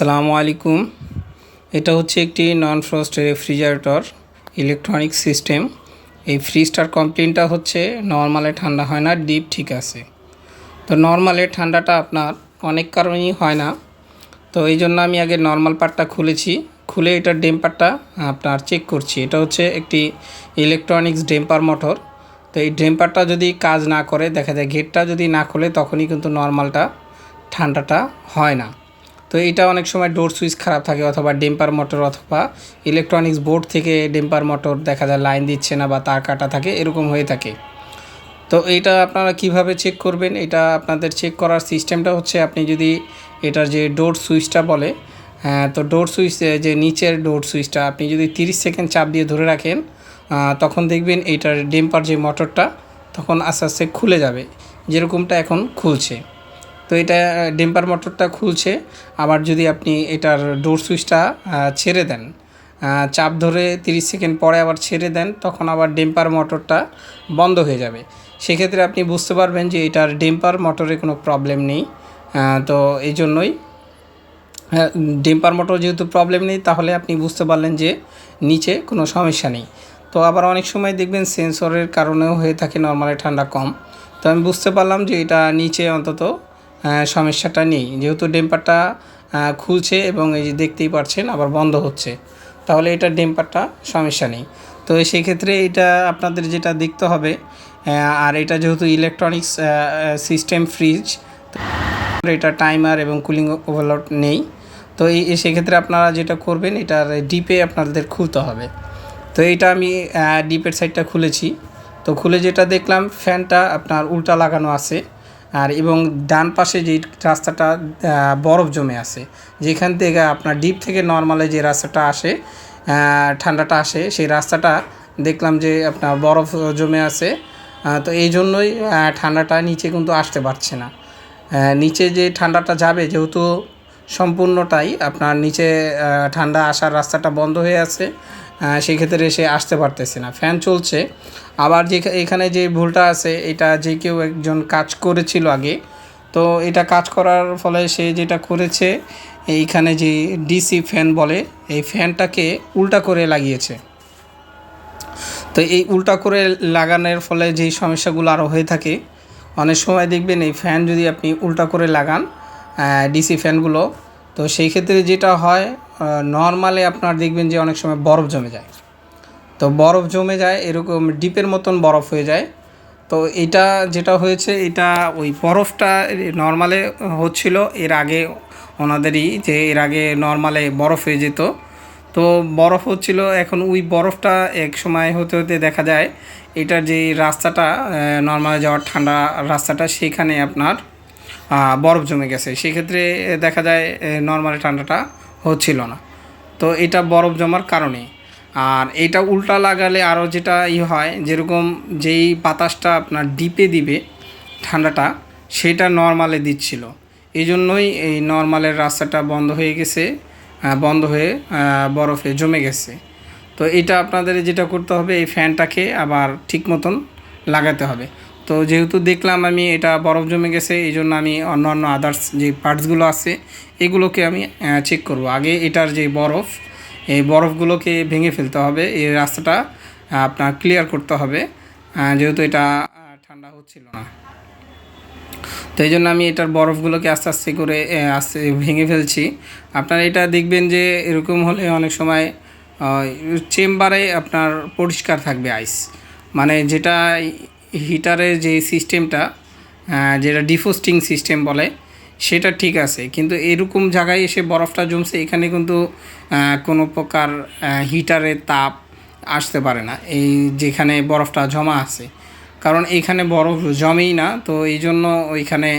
আসসালামু আলাইকুম। এটা হচ্ছে একটি non frost refrigerator electronic system এই ফ্রিজটার কমপ্লেনটা হচ্ছে নর্মালে ঠান্ডা হয় না ডিপ ঠিক আছে। তো নর্মালে ঠান্ডাটা আপনার অনেক কারণেই হয় না। তো এই জন্য আমি আগে নর্মাল পার্টটা খুলেছি। খুলে এটার ডেম্পারটা আপনার চেক করছি। এটা হচ্ছে একটি ইলেকট্রনিক্স ডেম্পার মোটর তো এই ডেম্পারটা যদি কাজ না করে, দেখা যায় গেটটা যদি না খোলে, তখনই কিন্তু নর্মালটা ঠান্ডাটা হয় না। তো এটা অনেক সময় ডোর সুইচ খারাপ থাকে অথবা ডেম্পার মোটর অথবা ইলেকট্রনিক্স বোর্ড থেকে ডেম্পার মোটর দেখা যায় লাইন দিচ্ছে না বা তার কাটা থাকে, এরকম হয়ে থাকে। তো এইটা আপনারা কীভাবে চেক করবেন? এটা আপনাদের চেক করার সিস্টেমটা হচ্ছে আপনি যদি এটার যে ডোর সুইচটা বলে হ্যাঁ তো ডোর সুইচ যে নিচের ডোর সুইচটা আপনি যদি 30 সেকেন্ড চাপ দিয়ে ধরে রাখেন তখন দেখবেন এইটার ডেম্পার যে মোটরটা তখন আস্তে আস্তে খুলে যাবে। যেরকমটা এখন খুলছে। তো এটা ডেম্পার মোটরটা খুলছে। আবার যদি আপনি এটার ডোর সুইচটা ছেড়ে দেন চাপ ধরে 30 সেকেন্ড পরে আবার ছেড়ে দেন, তখন আবার ডেম্পার মোটরটা বন্ধ হয়ে যাবে। সেক্ষেত্রে আপনি বুঝতে পারবেন যে এটার ডেম্পার মোটরে কোনো প্রবলেম নেই। তো এই জন্যই ডেম্পার মোটর যেহেতু প্রবলেম নেই, তাহলে আপনি বুঝতে পারলেন যে নিচে কোনো সমস্যা নেই। তো আবার অনেক সময় দেখবেন সেন্সরের কারণেও হয়ে থাকে নর্মালি ঠান্ডা কম। তো আমি বুঝতে পারলাম যে এটা নিচে অন্তত সমস্যাটা নেই। যেহেতু ডেম্পারটা খুলছে এবং এই যে দেখতেই পাচ্ছেন আবার বন্ধ হচ্ছে, তাহলে এটা ডেম্পারটা সমস্যা নেই। তো সেই ক্ষেত্রে এটা আপনাদের যেটা দেখতে হবে আর এটা যেহেতু ইলেকট্রনিক্স সিস্টেম ফ্রিজ এটা টাইমার এবং কুলিং ওভারলোড নেই। তো এই সেক্ষেত্রে আপনারা যেটা করবেন, এটার ডিপে আপনাদের খুলতে হবে। তো এইটা আমি ডিপের সাইডটা খুলেছি। তো খুলে যেটা দেখলাম ফ্যানটা আপনার উল্টা লাগানো আছে। আর এবং ডান পাশে যে রাস্তাটা বরফ জমে আছে, যেখান থেকে আপনার ডিপ থেকে নর্মালে যে রাস্তাটা আসে ঠান্ডাটা আসে, সেই রাস্তাটা দেখলাম যে আপনার বরফ জমে আছে। তো এই জন্যই ঠান্ডাটা নিচে কিন্তু আসতে পারছে না। নিচে যে ঠান্ডাটা যাবে, যেহেতু সম্পূর্ণটাই আপনার নিচে ঠান্ডা আসার রাস্তাটা বন্ধ হয়ে আছে আহ, সেক্ষেত্রে সে আসতে পারতেছে না। ফ্যান চলছে। আবার যে এখানে যে ভুলটা আছে এটা যে কেউ একজন কাজ করেছিল আগে তো এটা কাজ করার ফলে সে যেটা করেছে এইখানে যে ডিসি ফ্যান বলে এই ফ্যানটাকে উল্টা করে লাগিয়েছে। তো এই উল্টা করে লাগানোর ফলে যেই সমস্যাগুলো আরও হয়ে থাকে অনেক সময় দেখবেন এই ফ্যান যদি আপনি উল্টা করে লাগান ডিসি ফ্যানগুলো তো সেই ক্ষেত্রে যেটা হয় নর্মালে আপনার দেখবেন যে অনেক সময় বরফ জমে যায়। তো বরফ জমে যায়, এরকম ডিপের মতন বরফ হয়ে যায়। তো এটা যেটা হয়েছে, এটা ওই বরফটা নর্মালে হচ্ছিল এর আগে ওনাদেরই যে এর আগে নর্মালে বরফ হয়ে যেত। তো বরফ হচ্ছিল, এখন ওই বরফটা এক সময় হতে হতে দেখা যায়, এটার যে রাস্তাটা নর্মালে যাওয়ার ঠান্ডা রাস্তাটা, সেখানে আপনার বরফ জমে গেছে। সেক্ষেত্রে দেখা যায় নর্মালি ঠান্ডাটা হচ্ছিল না। তো এটা বরফ জমার কারণে। আর এটা উল্টা লাগালে আরও যেটা ই হয়, যেরকম যেই বাতাসটা আপনার ডিপে দিবে ঠান্ডাটা, সেটা নর্মালে দিচ্ছিল। এই জন্যই এই নর্মালের রাস্তাটা বন্ধ হয়ে গেছে বন্ধ হয়ে বরফে জমে গেছে। তো এটা আপনাদের যেটা করতে হবে, এই ফ্যানটাকে আবার ঠিক মতন লাগাতে হবে। তো যেহেতু দেখলাম আমি এটা বরফ জমে গেছে, এই জন্য আমি অন্য অন্য আদার্স যে পার্টসগুলো আছে, এগুলোকে আমি চেক করব। আগে এটার যে বরফ, এই বরফগুলোকে ভেঙে ফেলতে হবে, এই রাস্তাটা আপনার ক্লিয়ার করতে হবে। যেহেতু এটা ঠান্ডা হচ্ছিল না। তো এই জন্য আমি এটার বরফগুলোকে আস্তে আস্তে করে আস্তে ভেঙে ফেলছি। আপনারা এটা দেখবেন যে এরকম হলে অনেক সময় চেম্বারে আপনার পরিষ্কার থাকবে আইস মানে যেটা হিটারের যে সিস্টেমটা যেটা ডিফোস্টিং সিস্টেম বলে, সেটা ঠিক আছে। কিন্তু এরকম জায়গায় এসে বরফটা জমছে, এখানে কিন্তু কোনো প্রকার হিটারের তাপ আসতে পারে না। এই যেখানে বরফটা জমা আছে। কারণ এইখানে বরফ জমেই না, তো এই জন্য ওইখানে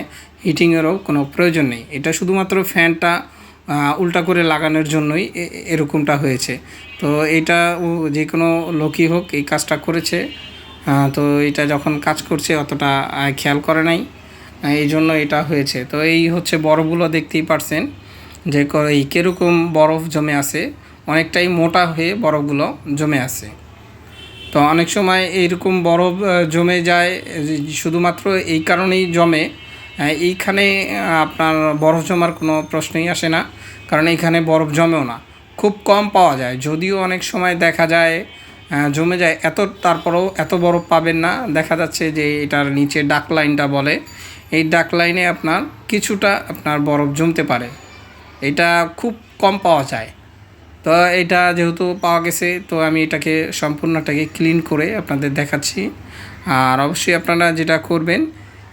হিটিংয়েরও কোনো প্রয়োজন নেই। এটা শুধুমাত্র ফ্যানটা উল্টা করে লাগানোর জন্যই এরকমটা হয়েছে। তো এটা যে কোনো লোকই হোক, এই কাজটা করেছে। তো এটা যখন কাজ করছে অতটা খেয়াল করে নাই। এই জন্য এটা হয়েছে। তো এই হচ্ছে বরফগুলো দেখতেই পারছেন যে এই কীরকম বরফ জমে আছে। অনেকটাই মোটা হয়ে বরফগুলো জমে আছে। তো অনেক সময় এইরকম বরফ জমে যায় শুধুমাত্র এই কারণেই জমে। এইখানে আপনার বরফ জমার কোনো প্রশ্নই আসে না। কারণ এইখানে বরফ জমেও না। খুব কম পাওয়া যায়। যদিও অনেক সময় দেখা যায় জমে যায়। এত তারপরেও এত বরফ পাবেন না। দেখা যাচ্ছে যে এটার নিচে ডাক লাইনটা বলে। এই ডাক লাইনে আপনার কিছুটা আপনার বরফ জমতে পারে। এটা খুব কম পাওয়া যায়। তো এটা যেহেতু পাওয়া গেছে, তো আমি এটাকে সম্পূর্ণটাকে ক্লিন করে আপনাদের দেখাচ্ছি। আর অবশ্যই আপনারা যেটা করবেন,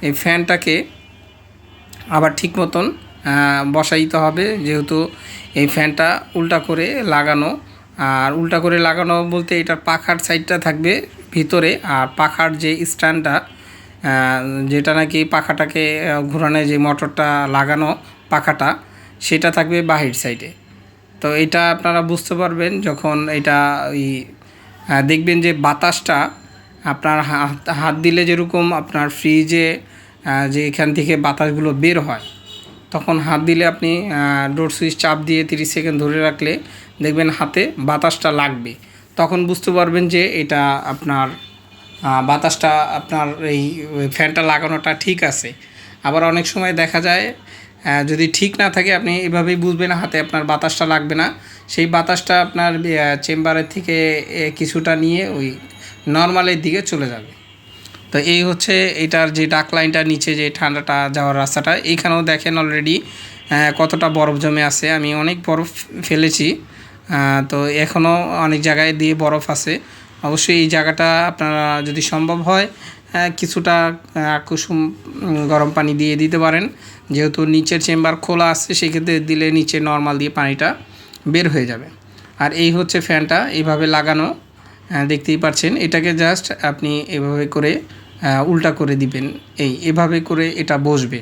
এই ফ্যানটাকে আবার ঠিক মতন বসাইতে হবে। যেহেতু এই ফ্যানটা উল্টা করে লাগানো আর উল্টা করে লাগানো বলতে এটার পাখার সাইডটা থাকবে ভিতরে, আর পাখার যে স্ট্যান্ডটা যেটা নাকি পাখাটাকে ঘোরানো যে মোটরটা লাগানো পাখাটা, সেটা থাকবে বাহির সাইডে তো এটা আপনারা বুঝতে পারবেন যখন এটা ওই দেখবেন যে বাতাসটা আপনার হাত হাত দিলে যেরকম আপনার ফ্রিজে যে এখান থেকে বাতাসগুলো বের হয়, তখন হাত দিলে আপনি ডোর সুইচ চাপ দিয়ে তিরিশ সেকেন্ড ধরে রাখলে দেখবেন হাতে বাতাসটা লাগবে। তখন বুঝতে পারবেন যে এটা আপনার বাতাসটা আপনার এই ফ্যানটা লাগানোটা ঠিক আছে। আবার অনেক সময় দেখা যায় যদি ঠিক না থাকে আপনি এভাবেই বুঝবেন হাতে আপনার বাতাসটা লাগবে না। সেই বাতাসটা আপনার চেম্বারের থেকে কিছুটা নিয়ে ওই নর্মালের দিকে চলে যাবে। তো এই হচ্ছে এটার যে ডাক লাইনটা নিচে যে ঠান্ডাটা যাওয়ার রাস্তাটা, এইখানেও দেখেন অলরেডি কতটা বরফ জমে আছে। আমি অনেক বরফ ফেলেছি। তো এখনও অনেক জায়গায় দিয়ে বরফ আছে। অবশ্যই এই জায়গাটা আপনারা যদি সম্ভব হয় কিছুটা কুসুম গরম পানি দিয়ে দিতে পারেন। যেহেতু নিচের চেম্বার খোলা আছে, সেক্ষেত্রে দিলে নিচে নর্মাল দিয়ে পানিটা বের হয়ে যাবে। আর এই হচ্ছে ফ্যানটা, এইভাবে লাগানো দেখতেই পাচ্ছেন। এটাকে জাস্ট আপনি এভাবে করে উল্টা করে দিবেন। এই, এভাবে করে এটা বসবে।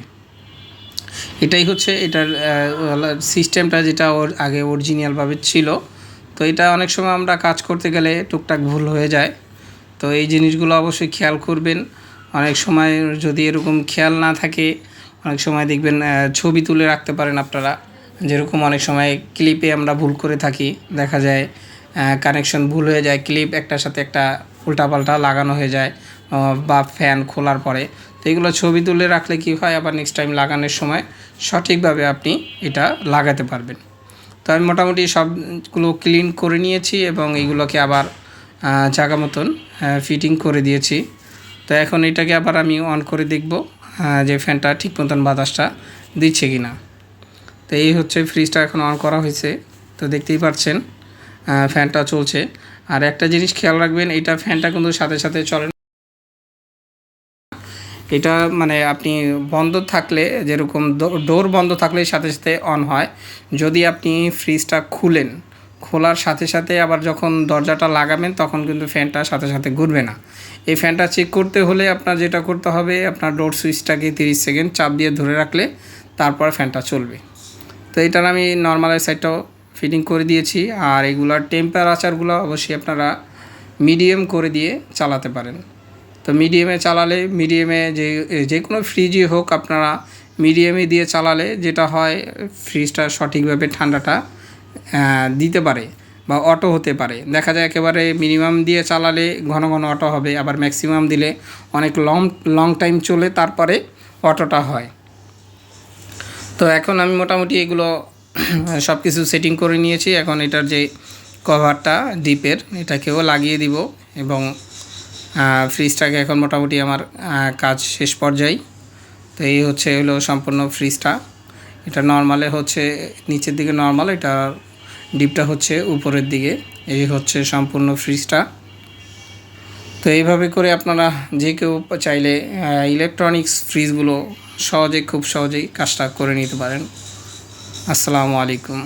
এটাই হচ্ছে এটার সিস্টেমটা যেটা ওর আগে অরিজিনালভাবে ছিল। তো এটা অনেক সময় আমরা কাজ করতে গেলে টুকটাক ভুল হয়ে যায়। তো এই জিনিসগুলো অবশ্যই খেয়াল করবেন। অনেক সময় যদি এরকম খেয়াল না থাকে, অনেক সময় দেখবেন ছবি তুলে রাখতে পারেন আপনারা। যেরকম অনেক সময় ক্লিপে আমরা ভুল করে থাকি, দেখা যায় কানেকশন ভুল হয়ে যায় ক্লিপ একটার সাথে একটা উল্টাপাল্টা লাগানো হয়ে যায় বা ফ্যান খোলার পরে। এগুলো ছবি তুলে রাখলে কি হয়? আবার নেক্সট টাইম লাগানোর সময় সঠিকভাবে আপনি এটা লাগাতে পারবেন। তো আমি মোটামুটি সবগুলো ক্লিন করে নিয়েছি এবং এইগুলোকে আবার জায়গা মতন ফিটিং করে দিয়েছি। তো এখন এটাকে আবার আমি অন করে দেখব যে ফ্যানটা ঠিক মতন বাতাসটা দিচ্ছে কি না তো এই হচ্ছে ফ্রিজটা এখন অন করা হয়েছে। তো দেখতেই পাচ্ছেন ফ্যানটা চলছে। আর একটা জিনিস খেয়াল রাখবেন, এটা ফ্যানটা কিন্তু সাথে সাথে চলে। এটা মানে আপনি বন্ধ থাকলে, যেরকম ডোর বন্ধ থাকলে সাথে সাথে অন হয়। যদি আপনি ফ্রিজটা খুলেন, খোলার সাথে সাথে আবার যখন দরজাটা লাগাবেন, তখন কিন্তু ফ্যানটা সাথে সাথে ঘুরবে না। এই ফ্যানটা চেক করতে হলে আপনার যেটা করতে হবে, আপনার ডোর সুইচটাকে তিরিশ সেকেন্ড চাপ দিয়ে ধরে রাখলে তারপর ফ্যানটা চলবে। তো এটার আমি নর্মালের সাইডটাও ফিটিং করে দিয়েছি, আর এগুলার টেম্পারেচারগুলো অবশ্যই আপনারা মিডিয়াম করে দিয়ে চালাতে পারেন। তো মিডিয়ামে চালালে, মিডিয়ামে যে যে কোনো ফ্রিজই হোক আপনারা মিডিয়ামে দিয়ে চালালে যেটা হয় ফ্রিজটা সঠিকভাবে ঠান্ডাটা দিতে পারে বা অটো হতে পারে। দেখা যায় একেবারে মিনিমাম দিয়ে চালালে ঘন ঘন অটো হবে, আবার ম্যাক্সিমাম দিলে অনেক লং লং টাইম চলে তারপরে অটোটা হয়। তো এখন আমি মোটামুটি এগুলো সব কিছু সেটিং করে নিয়েছি। এখন এটার যে কভারটা ডিপের এটাকেও লাগিয়ে দিব এবং ফ্রিজটাকে এখন মোটামুটি আমার কাজ শেষ পর্যায়ে। তো এই হচ্ছে হলো সম্পূর্ণ ফ্রিজটা এটা নর্মালে হচ্ছে, নিচের দিকে নর্মাল এটা ডিপটা হচ্ছে উপরের দিকে। এই হচ্ছে সম্পূর্ণ ফ্রিজটা তো এইভাবে করে আপনারা যে কেউ চাইলে ইলেকট্রনিক্স ফ্রিজগুলো সহজে, খুব সহজেই কাজটা করে নিতে পারেন। আসসালামু আলাইকুম।